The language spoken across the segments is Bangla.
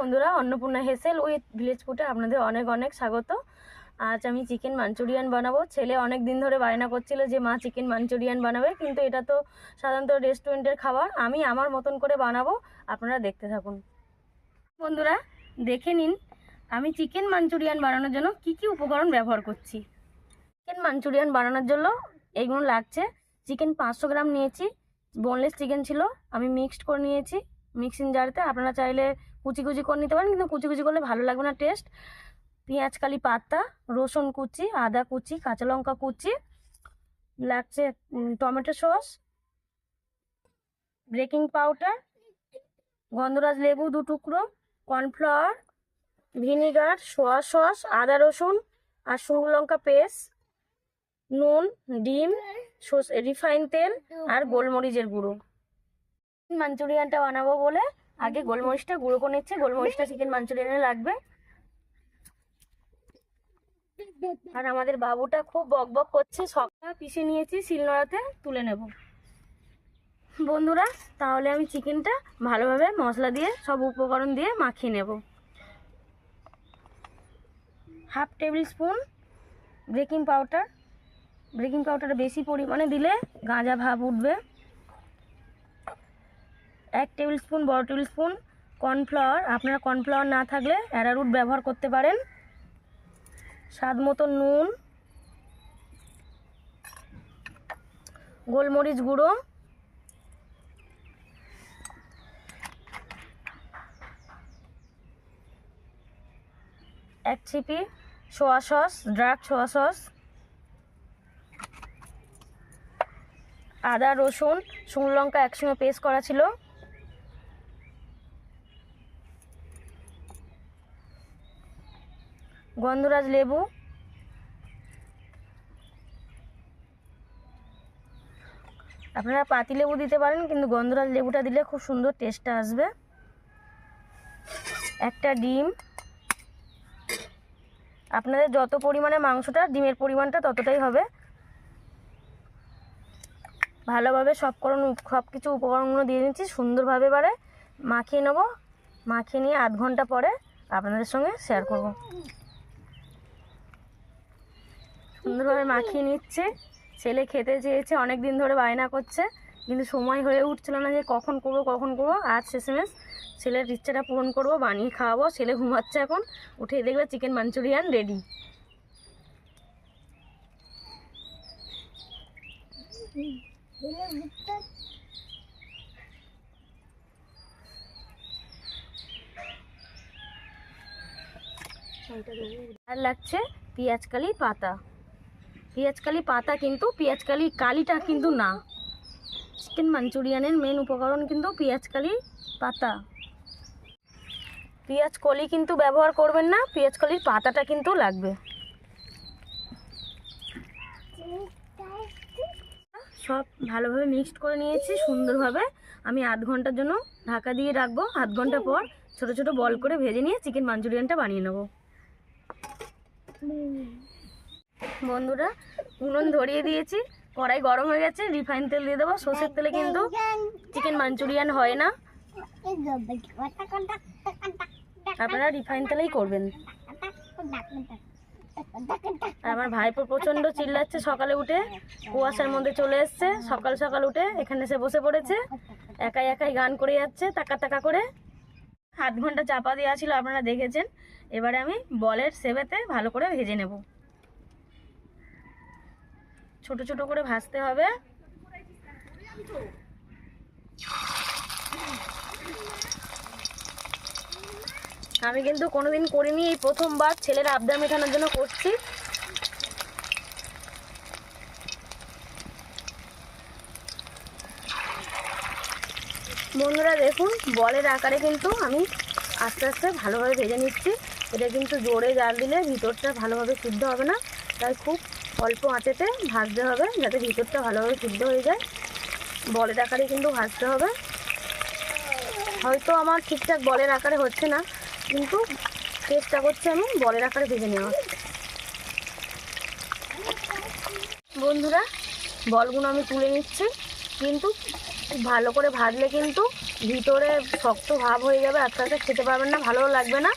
বন্ধুরা, অন্নপূর্ণা হেসেল উইথ ভিলেজ ফুটে আপনাদের অনেক অনেক স্বাগত। আজ আমি চিকেন মাঞ্চুরিয়ান বানাবো। ছেলে অনেক দিন ধরে বায়না করছিল যে, মা, চিকেন মাঞ্চুরিয়ান বানাবে। কিন্তু এটা তো সাধারণত রেস্টুরেন্টের খাবার। আমি আমার মতন করে বানাবো। আপনারা দেখতে থাকুন। বন্ধুরা, দেখে নিন, আমি চিকেন মাঞ্চুরিয়ান বানানোর জন্য কি কি উপকরণ ব্যবহার করছি। চিকেন মাঞ্চুরিয়ান বানানোর জন্য এইগুলো লাগছে। চিকেন পাঁচশো গ্রাম নিয়েছি। বোনলেস চিকেন ছিল, আমি মিক্সড করে নিয়েছি। মিক্সিং জারতে আপনারা চাইলে কুচি কুচি করে নিতে পারেন, কিন্তু কুচি কুচি করলে ভালো লাগবে না টেস্ট পেঁয়াজ কালি পাতা, রসুন কুচি, আদা কুচি, কাঁচা লঙ্কা কুচি, লাগছে টমেটো সস বেকিং পাউডার গন্ধরাজ লেবু দু টুকরো কর্নফ্লাওয়ার ভিনিগার সোয়া সস আদা রসুন আর শুকনো লঙ্কা পেস্ট নুন, ডিম রিফাইন তেল আর গোলমরিচের গুঁড়ো। মাঞ্চুরিয়ানটা বানাবো বলে আগে গোলমরিচটা, গুঁড়ো করে নিচ্ছে। গোলমরিচটা চিকেন মাঞ্চুরিয়ানে লাগবে। আর আমাদের বাবুটা খুব বক বক করছে। সবটা পিষে নিয়েছি, শিলনোড়াতে তুলে নেব। বন্ধুরা, তাহলে আমি চিকেনটা ভালোভাবে মশলা দিয়ে, সব উপকরণ দিয়ে মাখিয়ে নেব। Half tablespoon baking powder. Baking powder বেশি পরিমাণে দিলে গাঁজা ভাব উঠবে। এক টেবিল স্পুন বড় টেবিল স্পুন কর্নফ্লাওয়ার। আপনারা কর্নফ্লাওয়ার না থাকলে অ্যারারুট ব্যবহার করতে পারেন। স্বাদ মতো নুন, গোলমরিচ গুঁড়ো, এক ছিপি সোয়া সস ড্রাক সোয়া সস, আদা, রসুন, শুকনো লঙ্কা একসঙ্গে পেস্ট করা ছিল। গন্ধরাজ লেবু। আপনারা পাতি লেবু দিতে পারেন, কিন্তু গন্ধরাজ লেবুটা দিলে খুব সুন্দর টেস্টটা আসবে। একটা ডিম। আপনাদের যত পরিমাণে মাংসটা, ডিমের পরিমাণটা ততটাই হবে। ভালোভাবে সবকরণ সব কিছু উপকরণগুলো দিয়ে দিচ্ছি, সুন্দরভাবে এবারে মাখিয়ে নেব। মাখিয়ে নিয়ে আধ ঘণ্টা পরে আপনাদের সঙ্গে শেয়ার করব। সুন্দরভাবে মাখিয়ে নিচ্ছে। ছেলে খেতে চেয়েছে অনেক দিন ধরে বায়না করছে, কিন্তু সময় হয়ে উঠছিল না যে কখন করব কখন করব। আজ শেষমেশ ছেলের ইচ্ছাটা পূরণ করব, বানিয়ে খাওয়াবো, ছেলে ঘুমাচ্ছে এখন। উঠে দেখবে চিকেন মাঞ্চুরিয়ান রেডি আর লাগছে পেঁয়াজকালি পাতা। পেঁয়াজকালি পাতা কিন্তু পেঁয়াজকালি কালিটা কিন্তু না। চিকেন মাঞ্চুরিয়ানের মেন উপকরণ কিন্তু পেঁয়াজকালি পাতা। পেঁয়াজ কলি কিন্তু ব্যবহার করবেন না, পেঁয়াজ কলির পাতাটা কিন্তু লাগবে। সব ভালোভাবে মিক্সড করে নিয়েছি সুন্দরভাবে। আমি আধ ঘণ্টার জন্য ঢাকা দিয়ে রাখব। আধ ঘণ্টা পর ছোট ছোট বল করে ভেজে নিয়ে চিকেন মাঞ্চুরিয়ানটা বানিয়ে নেব। বন্ধুরা, উনুন ধরিয়ে দিয়েছি। কড়াই গরম হয়ে গেছে, রিফাইন তেল দিয়ে দেবো। সর্ষের তেলে কিন্তু চিকেন মাঞ্চুরিয়ান হয় না। আপনারা রিফাইন তেলেই করবেন। আমার ভাইপো প্রচণ্ড চিল্লাচ্ছে সকালে উঠে। কুয়াশার মধ্যে চলে এসছে, সকাল সকাল উঠে এখানে এসে বসে পড়েছে। একাই একাই গান করে যাচ্ছে, টাকা টাকা করে। আধ ঘণ্টা চাপা দেওয়া ছিল, আপনারা দেখেছেন। এবারে আমি বলের সেবেতে ভালো করে ভেজে নেব। ছোট ছোট করে ভাজতে হবে। আমি কিন্তু কোনোদিন করিনি, এই প্রথমবার ছেলের আবদার মেটানোর জন্য করছি। বন্ধুরা, দেখুন, বলের আকারে কিন্তু আমি আস্তে আস্তে ভালোভাবে ভেজে নিচ্ছি। এটা কিন্তু জোরে জাল দিলে ভিতরটা ভালোভাবে সিদ্ধ হবে না। তাই খুব অল্প আঁচেতে ভাজতে হবে যাতে ভিতরটা ভালোভাবে সিদ্ধ হয়ে যায়। বলের আকারে কিন্তু ভাজতে হবে। হয়তো আমার ঠিকঠাক বলের আকারে হচ্ছে না, কিন্তু চেষ্টা করছি আমি বলের আকারে ভেজে নেওয়া বন্ধুরা, বলগুলো আমি তুলে নিচ্ছি, কিন্তু ভালো করে ভাজলে কিন্তু ভিতরে শক্ত ভাব হয়ে যাবে আস্তে আস্তে খেতে পারবেন না, ভালোও লাগবে না।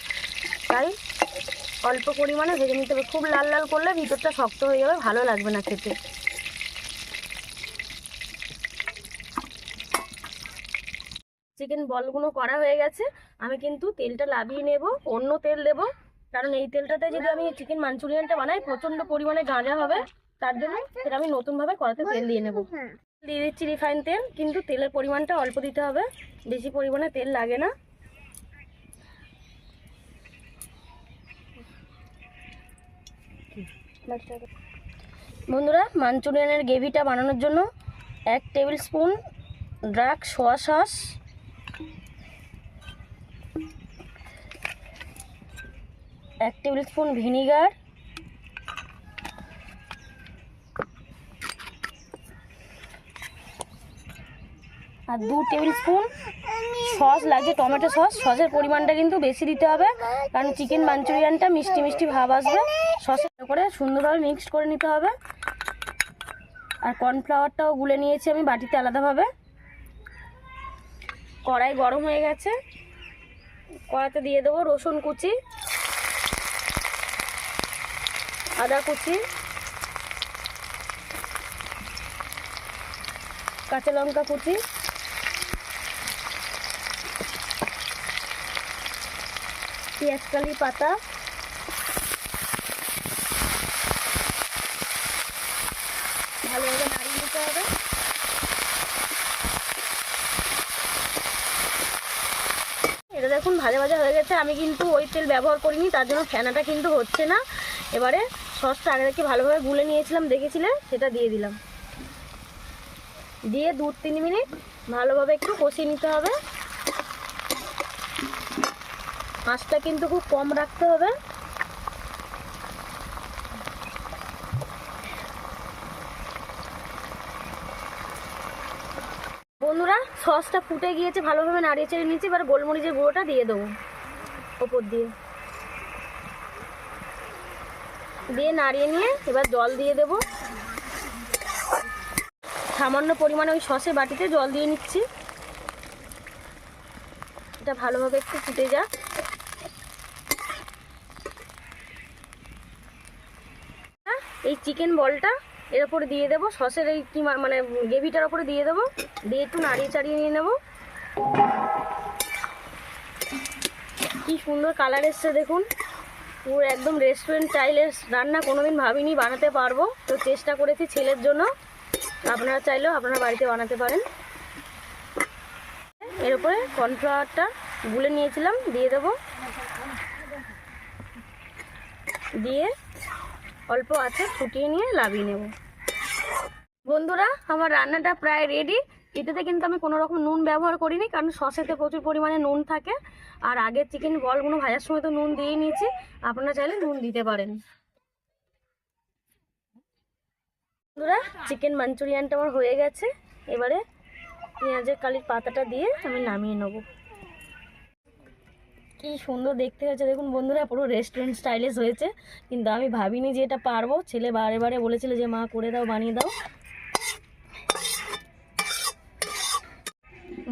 তাই অল্প পরিমাণে ভেজে নিতে হবে। খুব লাল লাল করলে ভিতরটা শক্ত হয়ে যাবে, ভালো লাগবে না খেতে। চিকেন বলগুলো করা হয়ে গেছে। আমি কিন্তু তেলটা লাভিয়ে নেব, অন্য তেল দেব। কারণ এই তেলটাতে যদি আমি চিকেন মাঞ্চুরিয়ানটা বানাই, প্রচণ্ড পরিমাণে গাঁজা হবে। তার জন্য সেটা আমি নতুনভাবে কড়াতে তেল দিয়ে নেব। দিয়ে দিচ্ছি রিফাইন তেল, কিন্তু তেলের পরিমাণটা অল্প দিতে হবে। বেশি পরিমাণে তেল লাগে না। বন্ধুরা, মাঞ্চুরিয়ানের গ্রেভিটা বানানোর জন্য এক table spoon dark soya sauce, এক টেবিল স্পুন ভিনিগার, আর দু টেবিল স্পুন সস লাগছে, টমেটো সস। সসের পরিমাণটা কিন্তু বেশি দিতে হবে, কারণ চিকেন মাঞ্চুরিয়ানটা মিষ্টি মিষ্টি ভাব আসবে। সসের করে সুন্দরভাবে মিক্সড করে নিতে হবে। আর কর্নফ্লাওয়ারটাও গুলে নিয়েছি আমি বাটিতে আলাদাভাবে। কড়াই গরম হয়ে গেছে। কড়াতে দিয়ে দেবো রসুন কুচি, আদা কুচি, কাঁচা লঙ্কা কুচি। পেঁয়াজকালি পাতা। ভালোভাবে নাড়িয়ে নিতে হবে। এটা দেখুন ভাজা ভাজা হয়ে গেছে। আমি কিন্তু ওই তেল ব্যবহার করিনি, তার জন্য ফেনাটা কিন্তু হচ্ছে না। এবারে সসটা আগে থেকে ভালোভাবে গুলে নিয়েছিলাম, দেখেছিলে? সেটা দিয়ে দিলাম। দিয়ে দু তিন মিনিট ভালোভাবে একটু কষিয়ে নিতে হবে। আঁচটা কিন্তু খুব কম রাখতে হবে। বন্ধুরা, সসটা ফুটে গিয়েছে, ভালোভাবে নাড়িয়ে চেড়ে নিয়েছি, এবার গোলমরিচের গুঁড়োটা দিয়ে দেবো ওপর দিয়ে। দিয়ে নাড়িয়ে নিয়ে এবার জল দিয়ে দেবো। সামান্য পরিমাণে ওই সসের বাটিতে জল দিয়ে নিচ্ছি। এটা ভালোভাবে একটু ফুটে যাক। এই চিকেন বলটা এর ওপরে দিয়ে দেবো, সসের এই কি মানে গ্রেভিটার ওপরে দিয়ে দেবো, দিয়ে একটু নাড়িয়ে চাড়িয়ে নিয়ে নেব। কি সুন্দর কালার এসছে দেখুন। পুরো একদম রেস্টুরেন্ট স্টাইলের রান্না কোনোদিন ভাবিনি বানাতে পারব। তো চেষ্টা করেছি ছেলের জন্য। আপনারা চাইলেও আপনারা বাড়িতে বানাতে পারেন। এর উপরে কর্নফ্লাওয়ারটা গুলে নিয়েছিলাম, দিয়ে দেবো। দিয়ে অল্প আছে, ফুটিয়ে নিয়ে লাভিয়ে নেব। বন্ধুরা, আমার রান্নাটা প্রায় রেডি এটাতে কিন্তু আমি কোনো রকম নুন ব্যবহার করিনি, কারণ সসেতে প্রচুর পরিমাণে নুন থাকে। আর আগের চিকেন বলগুলো ভাজার সময় তো নুন দিয়ে নিয়েছি। আপনারা চাইলে নুন দিতে পারেন। বন্ধুরা চিকেন মাঞ্চুরিয়ানটা আমার হয়ে গেছে। এবারে পেঁয়াজের কালির পাতাটা দিয়ে আমি নামিয়ে নেব। কি সুন্দর দেখতে হয়েছে। দেখুন বন্ধুরা, পুরো রেস্টুরেন্ট স্টাইলিশ হয়েছে। কিন্তু আমি ভাবিনি যে এটা পারব। ছেলে বারে বারে বলেছিল যে, মা, করে দাও, বানিয়ে দাও।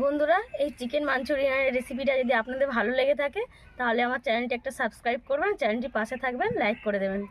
বন্ধুরা, এই চিকেন মাঞ্চুরিয়ানের রেসিপিটা যদি আপনাদের ভালো লেগে থাকে, তাহলে আমার চ্যানেলটি একটা সাবস্ক্রাইব করবেন চ্যানেলটি পাশে থাকবেন লাইক করে দেবেন।